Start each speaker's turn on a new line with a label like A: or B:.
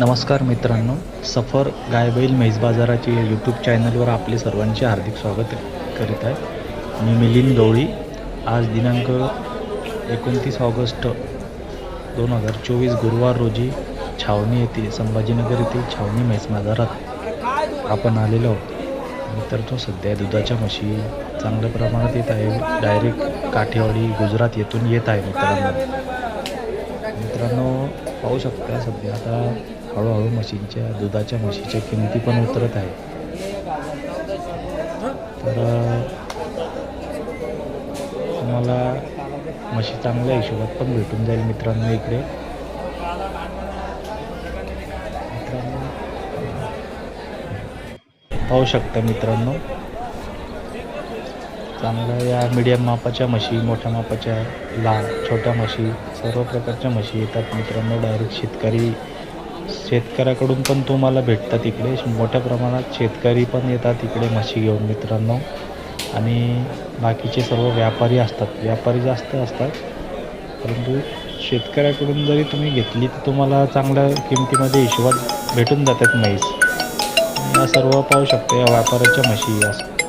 A: नमस्कार मित्रांनो. सफर गायबैल म्हैस बाजाराचे यूट्यूब चॅनलवर आपले सर्वांचे हार्दिक स्वागत करीत आहे. मी मिलिंद गवळी आज दिनांक एकोणतीस ऑगस्ट दोन हजार चोवीस गुरुवार रोजी छावणी येथे संभाजीनगर येथील छावणी म्हैस बाजारात आपण आलेलो आहोत. तर तो सध्या दुधाच्या म्हशी चांगल्या प्रमाणात येत आहे. डायरेक्ट काठेवाडी गुजरात येथून येत आहे मित्रांनो. मित्रांनो पाहू शकता सध्या आता हळूहळू म्हशींच्या दुधाच्या म्हशीच्या किमती पण उतरत आहे तर तुम्हाला म्हशी चांगल्या हिशोबात पण भेटून जाईल मित्रांनो इकडे. पाहू शकता मित्रांनो चांगल्या या मीडियम मापाच्या म्हशी मोठ्या मापाच्या लहान छोट्या म्हशी सर्व प्रकारच्या म्हशी येतात मित्रांनो. डायरेक्ट शेतकरी शेतकऱ्याकडून पण तुम्हाला भेटतात इकडे. मोठ्या प्रमाणात शेतकरी पण येतात इकडे म्हशी घेऊन मित्रांनो. आणि बाकीचे सर्व व्यापारी असतात. व्यापारी जास्त असतात. परंतु शेतकऱ्याकडून जरी तुम्ही घेतली तर तुम्हाला चांगल्या किमतीमध्ये हिशोबात भेटून जातात म्हैस. या सर्व पाहू शकतो या व्यापाऱ्याच्या म्हशी असतात